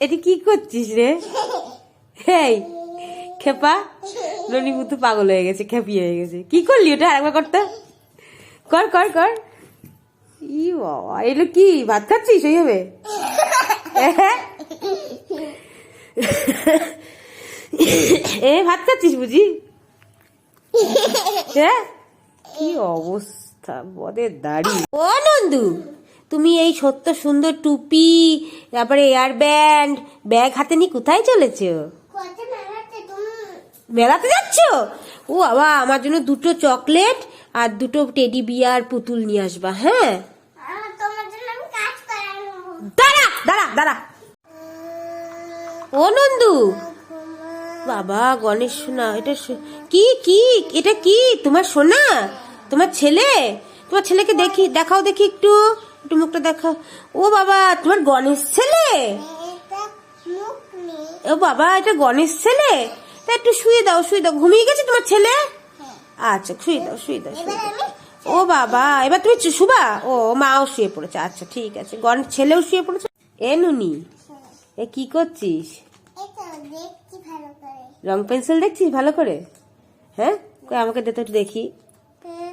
এটি কি করছিস রে? হেই, খেপা। ননি বুতু পাগল হয়ে গেছে খেপি হয়ে গেছে। কি করলি ওটা আরেকবার করতে কর কর কর। ই বাবা এগুলো কি? ভাত খাচ্ছিস ওইভাবে এ, ভাত খাচ্ছিস বুঝি? হ্যাঁ? কি অবস্থা, বদের দাড়ি। ও নন্দু তুমি এই সত্য সুন্দর টুপি তারপরে এয়ার ব্যান্ড ব্যাগ হাতে নিয়ে কোথায় চলেছো? মেলাতে যাচ্ছ? ও বাবা আমার জন্য দুটো চকলেট আর দুটো টেডি বিয়ার পুতুল নিয়ে আসবা হ্যাঁ? দাঁড়া দাঁড়া দাঁড়া। ও নন্দু। বাবা গণেশ সোনা এটা কি কি এটা কি? তোমার সোনা? তোমার ছেলে? তোমার ছেলেকে দেখি দেখাও দেখি একটু। একটু মুখটা দেখাও ও বাবা তোমার গণেশ ছেলে? ও বাবা এটা গণেশ ছেলে? তা একটু শুয়ে দাও শুয়ে দাও। ঘুমিয়ে গেছে তোমার ছেলে? আচ্ছা শুয়ে দাও শুয়ে দাও শুয়ে দাও। ও বাবা এবার তুমি শুবা? ও মাও শুয়ে পড়েছে। আচ্ছা ঠিক আছে। গণেশ ছেলেও শুয়ে পড়েছে? এ নুনি এ কি করছিস? রং পেন্সিল দেখছিস ভালো করে? হ্যাঁ? কই আমাকে দে তো একটু দেখি।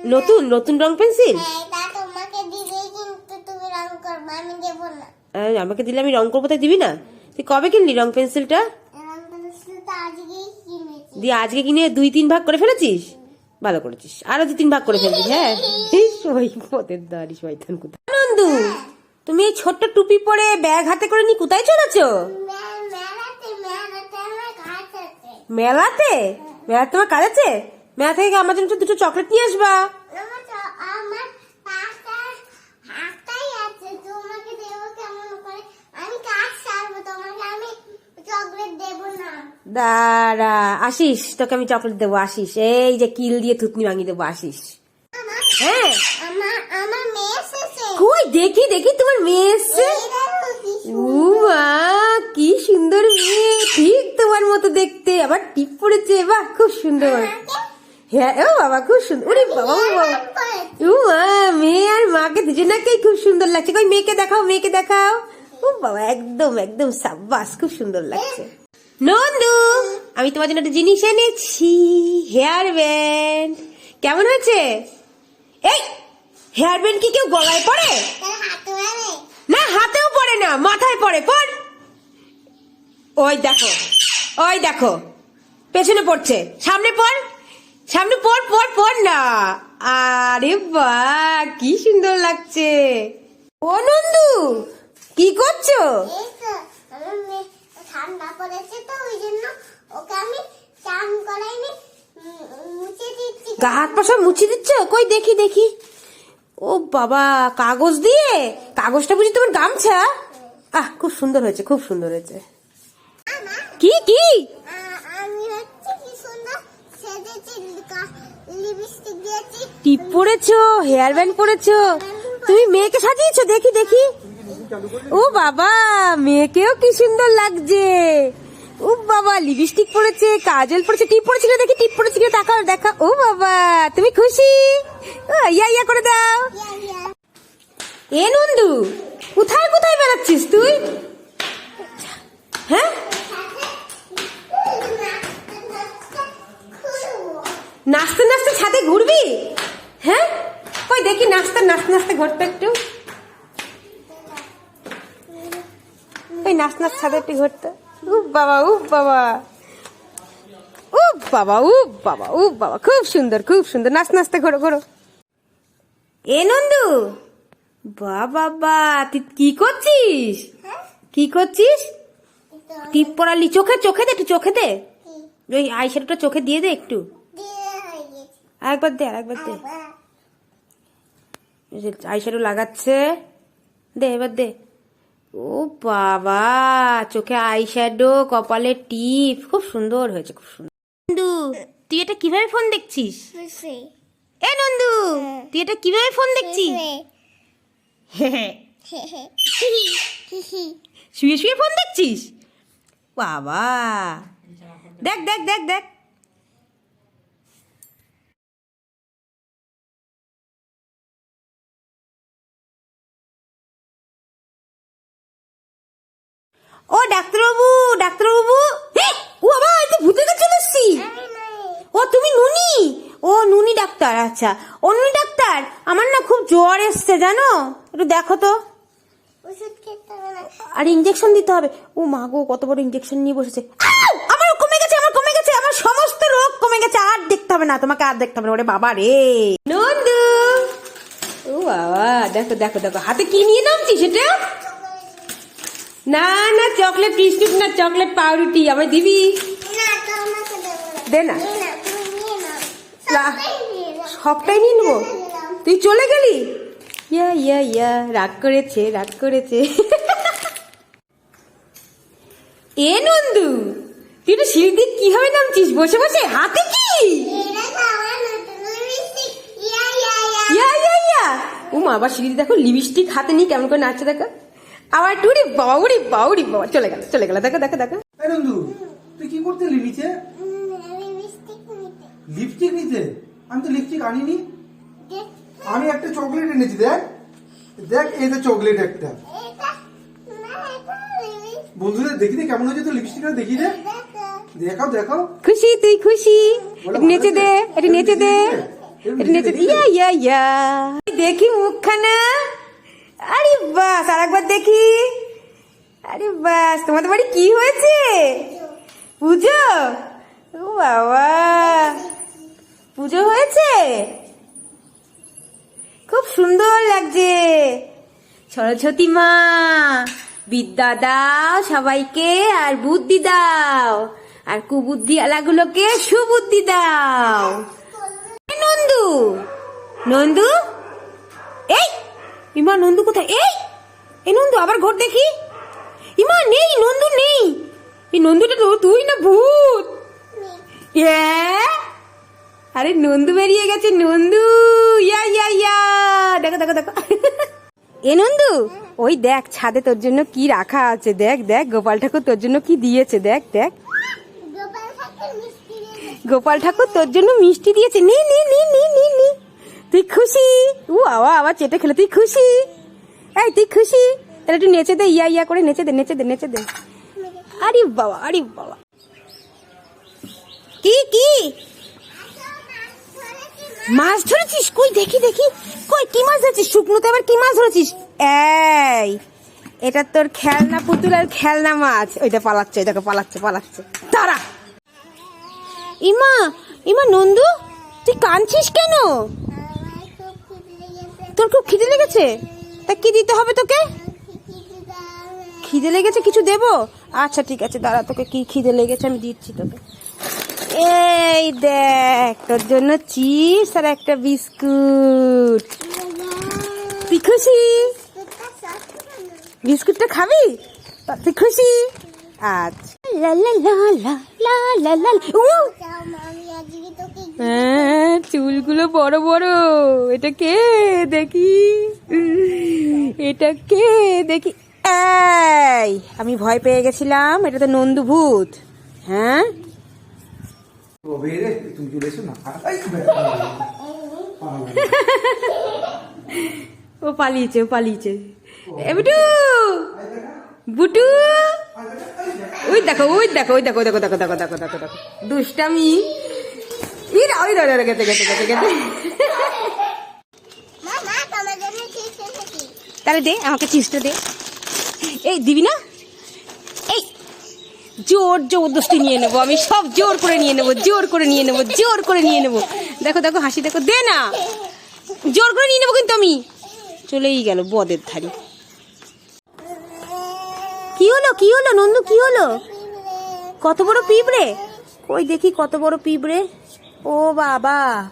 নতুন নতুন রং পেন্সিল হ্যাঁ এটা তোমাকে দিলেই কিন্তু তুমি রং করবে আমি দেবো না আহ, আমাকে দিলে আমি রং করব তাই দিবি না? তুই কবে কিনলি রং পেন্সিলটা? দিয়ে আজকে কিনে দুই তিন ভাগ করে ফেলেছিস? ভালো করেছিস। আরও দু তিন ভাগ করে ফেলবি হ্যাঁ? ইস, ওই পথের দাঁড়ি শয়তান কোথায়? নন্দু তুমি এই ছোট্ট টুপি পরে ব্যাগ হাতে করে নিয়ে কোথায় চলেছো? মেলাতে মেলা তোমার কাজ আছে? মেলা থেকে আমার জন্য দুটো চকলেট নিয়ে আসবা আমার তো- আমার পাঁচটা হাতটাই আছে তোমাকে দেবো কেমন করে আমি কাজ সারবো তোমাকে আমি চকলেট দেবো না দাঁড়া আসিস তোকে আমি চকলেট দেবো আসিস এই যে কিল দিয়ে থুতনি ভাঙিয়ে দেবো আসিস হ্যাঁ? কই, দেখি দেখি, তোমার মেয়ে এসছে। কি সুন্দর মেয়ে। ঠিক তোমার মতো দেখতে। আবার টিপ পড়েছে, বাহ, খুব সুন্দর। হ্যাঁ ও বাবা, খুব সুন্দর। ওরে বাবা বাবা। ও মা মেয়ে আর মাকে দুজনাকেই খুব সুন্দর লাগছে। কই, মেয়েকে দেখাও মেয়েকে দেখাও। ও বাবা, একদম একদম সাব্বাস, খুব সুন্দর লাগছে। নন্দু, আমি তোমার জন্য একটা জিনিস এনেছি হেয়ার ব্যান্ড কেমন হয়েছে? এই হেয়ার ব্যান্ড কি কেউ গলায় পড়ে না, হাতেও পড়ে না, মাথায় পড়ে পড় ওই দেখো ওই দেখো, পেছনে পড়ছে। সামনে পড় সামনে পড় পড় পড় না। আরে বা কি সুন্দর লাগছে। ও নন্দু, কি করছ? ঠান্ডা পড়েছে তো ওই জন্য ওকে আমি চান করাইনি মুছে দিচ্ছি। গা হাত পা সব মুছে দিচ্ছ? কই দেখি দেখি। ও বাবা কাগজ দিয়ে? কাগজটা বুঝি তোমার গামছা? আহ খুব সুন্দর হয়েছে খুব সুন্দর হয়েছে। কি কি? টিপ পরেছো হেয়ার ব্যান্ড পরেছো? তুমি মেয়েকে সাজিয়েছো? দেখি দেখি। ও বাবা মেয়েকেও কি সুন্দর লাগছে। ও বাবা লিপস্টিক পরেছে কাজল পরেছে টিপ পরেছিল দেখি টিপ পরেছিল দেখা দেখা ও বাবা তুমি খুশি? ও, ইয়া ইয়া করে দাও। এ নন্দু কোথায় কোথায় বেড়াচ্ছিস তুই? হ্যাঁ? নাচতে নাচতে ছাদে ঘুরবি? হ্যাঁ? ওই দেখি নাচতে নাচতে নাচতে ঘুরতে একটু ওই নাচ নাচ ছাদে একটু ঘুরতে উফ বাবা উফ বাবা। উফ বাবা উফ বাবা উফ বাবা। খুব সুন্দর খুব সুন্দর। নাচ নাচতে ঘোরো ঘোরো। এ নন্দু! বা বাবা তুই কি করছিস? কি করছিস? টিপ পড়ালি চোখে চোখে দে একটু চোখে দে। ওই আইশ্যাডোটা চোখে দিয়ে দে একটু। আরেকবার দে আরেকবার দে। আইশ্যাডো লাগাচ্ছে। দে এবার দে। ও বাবা চোখে আইশ্যাডো কপালে টিপ খুব সুন্দর হয়েছে খুব সুন্দর। নন্দু তুই এটা কীভাবে ফোন দেখছিস? এ নন্দু তুই এটা কীভাবে ফোন দেখছিস? শুয়ে শুয়ে ফোন দেখছিস? বাবা। দেখ দেখ দেখ দেখ। ও ডাক্তারবাবু ডাক্তারবাবু। ও বাবা এই তো ভূতের কাছে চলে এসছি। ও তুমি নুনি? ও নুনি ডাক্তার আচ্ছা। ও নুনি ডাক্তার আমার না খুব জ্বর এসছে জানো? একটু দেখো তো। ওষুধ খেতে হবে না। আর ইঞ্জেকশন দিতে হবে। ও মা গো কত বড় ইঞ্জেকশন নিয়ে বসেছে। আমার কমে গেছে আমার কমে গেছে আমার সমস্ত রোগ কমে গেছে আর দেখতে হবে না তোমাকে আর দেখতে হবে না ওরে বাবা রে। নন্দু! ও বাবা দেখো দেখো দেখো হাতে কি নিয়ে নামছি সেটা? না না চকলেট বিস্কুট না চকলেট পাউরুটি আমায় দিবি? না না। দে না। সবটাই নিয়ে নেব? তুই চলে গেলি? ইয়া ইয়া ইয়া রাগ করেছে রাগ করেছে। এ নন্দু তুই তো সিঁড়ি দিয়ে কীভাবে নামছিস? বসে বসে হাতে কি। ইয়া, ইয়া, ইয়া। ইয়া ইয়া ইয়া। ও মা আবার সিঁড়ি দেখো লিপস্টিক হাতে নিয়ে কেমন করে নাচছে দেখো। আবার টুরি বাউরি বাউরি বাবা চলে গেল চলে গেল। দেখো দেখো দেখো। নন্দু তুই কি করতে নিচে? লিপস্টিক নিতে। লিপস্টিক নিতে আমি তো লিপস্টিক আনিনি। আমি একটা চকলেট এনেছি দেখ। দেখ এই যে চকলেট একটা। এটা এটা। বন্ধুদের দেখি দে কেমন হয়েছে তো লিপস্টিকটা দেখি দে। দেখো। দেখাও দেখাও। খুশি তুই খুশি। নেচে দে? একটু নেচে দে। একটু নেচে। ইয়া ইয়া ইয়া। দেখি মুখখানা। আরে বাস আর একবার দেখি। আরে বাস, তোমাদের বাড়ি কি হয়েছে? পুজো? ও বাবা। পুজো হয়েছে? খুব সুন্দর লাগছে। সরস্বতী মা, বিদ্যা দাও সবাইকে, আর বুদ্ধি দাও। আর কুবুদ্ধি আলাগুলোকে সুবুদ্ধি দাও। নন্দু নন্দু? এই! ইমা নন্দু কোথায়? এই! এই নন্দু আবার ঘর দেখি? ইমা নেই নন্দু নেই। এই নন্দুটা তো তুই না ভূত? আরে নন্দু বেরিয়ে গেছে নন্দু। ইয়া ইয়া ইয়া। দেখো দেখো দেখো। এ নন্দু ওই দেখ ছাদে তোর জন্য কি রাখা আছে। দেখ দেখ গোপাল ঠাকুর তোর জন্য কি দিয়েছে। দেখ দেখ। গোপাল ঠাকুর তোর জন্য মিষ্টি দিয়েছে। নি নি নি। তুই খুশি? ও আওয়া আবার চেটে খেলে, তুই খুশি? এই, তুই খুশি? তাহলে একটু নেচে দে, ইয়া ইয়া করে নেচে দে নেচে দে নেচে দে। আরে বাবা আরে বাবা। কি কি? মাছ ধরেছিস? কই, দেখি দেখি। কই, কি মাছ ধরেছিস? শুকনোতে আবার কি মাছ ধরেছিস? এই, এটা তোর খেলনা পুতুল আর খেলনা মাছ। ওইটা পালাচ্ছে, ওইটাকে পালাচ্ছে পালাচ্ছে। তারা ইমা ইমা, নন্দু, তুই কাঁদছিস কেন? তোর খুব খিদে লেগেছে? তা কি দিতে হবে তোকে? খিদে লেগেছে কিছু দেবো? আচ্ছা ঠিক আছে দাঁড়া তোকে কি খিদে লেগেছে আমি দিচ্ছি তোকে। এই দেখ তোর জন্য চিপস আর একটা বিস্কুট। তুই খুশি? বিস্কুটটা খাবি? তা তুই খুশি? আচ্ছা। লা লা লা লা লা লা তোকে হ্যাঁ? চুলগুলো বড় বড়। এটা কে? দেখি। এটা কে? দেখি। এই, আমি ভয় পেয়ে গেছিলাম। এটা তো নন্দু ভূত। হ্যাঁ? ও পালিয়েছে ও পালিয়েছে। এ, বুটু! ওই দেখো ওই দেখো ওই দেখো দেখো দেখো দেখো দেখো দেখো দেখো। দুষ্টামি। ওই মা মা তোমার জন্য চিপস এনেছি। তাহলে দে আমাকে চিজটা দে। এই দিবি না? এই জোর জবরদস্তি নিয়ে নেব। আমি সব জোর করে নিয়ে নেব জোর করে নিয়ে নেব জোর করে নিয়ে নেব। দেখো দেখো হাসি দেখো দে না। জোর করে নিয়ে নেব কিন্তু আমি। চলেই গেল বদের ধারি। কি হলো কি হলো নন্দু কি হলো? কত বড় পিঁপড়ে? ওই দেখি কত বড় পিঁপড়ে? ও বাবা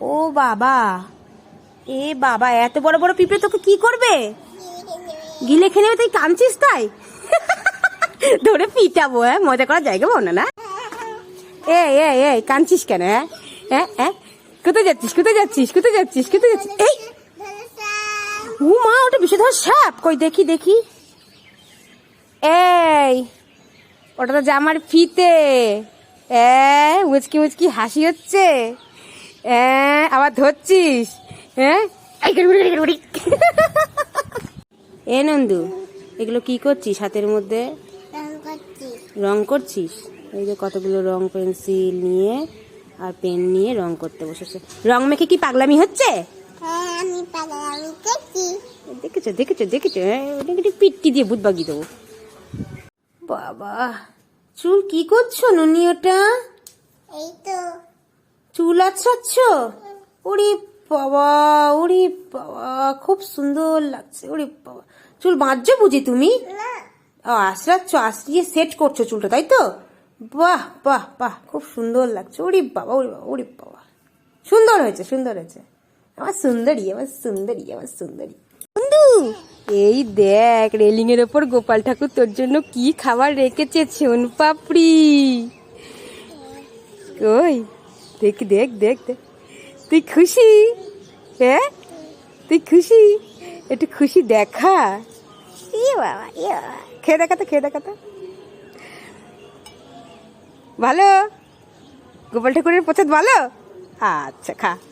ও বাবা। এ বাবা, এত বড় বড় পিঁপড়ে তোকে কি করবে? গিলে নেবে, তুই কাঁদছিস তাই? ধরে পিটাবো হ্যাঁ? মজা করার জায়গা পাও না? এ এ এ, কাঁদছিস কেন হ্যাঁ? হ্যাঁ হ্যাঁ? কোথায় যাচ্ছিস কোথায় যাচ্ছিস কোথায় যাচ্ছিস কোথায় যাচ্ছিস? এই! ও মা, ওটা বিষধর সাপ। কই, দেখি দেখি। এই, ওটা তো জামার ফিতে। মুচকি মুচকি হাসি হচ্ছে। আবার ধরছিস। হ্যাঁ। এ নন্দু এগুলো কি করছিস হাতের মধ্যে? রং করছিস। এই যে কতগুলো রং পেন্সিল নিয়ে আর পেন নিয়ে রং করতে বসেছে। রং মেখে কি পাগলামি হচ্ছে? হ্যাঁ দেখছি দেখেছ দেখেছ। হ্যাঁ পিট্টি দিয়ে ভূত বাগিয়ে দেবো। বাবা। চুল কি করছ নুনি ওটা এই তো। চুল আছড়াচ্ছ? ওরে বাবা ওরে বাবা খুব সুন্দর লাগছে ওরে বাবা। চুল বাঁধছো বুঝি তুমি? আশ্রাচ্ছ আশ্রিয়ে সেট করছ চুলটা তাই তো? বাহ বাহ বাহ খুব সুন্দর লাগছে ওরে বাবা ওরে বাবা ওরে বাবা। সুন্দর হয়েছে সুন্দর হয়েছে। আমার সুন্দরী আমার সুন্দরী আমার সুন্দরী। বন্ধু এই দেখ রেলিং এর ওপর গোপাল ঠাকুর তোর জন্য কি খাবার রেখেছে, ছোন পাপড়ি। ওই দেখ দেখ দেখ দেখ। তুই খুশি? হ্যাঁ? তুই খুশি? একটু খুশি দেখা। ইয়ে ইয়ে খেয়ে দেখা তো, খেয়ে দেখা তো। ভালো? গোপাল ঠাকুরের প্রসাদ ভালো? আচ্ছা খা।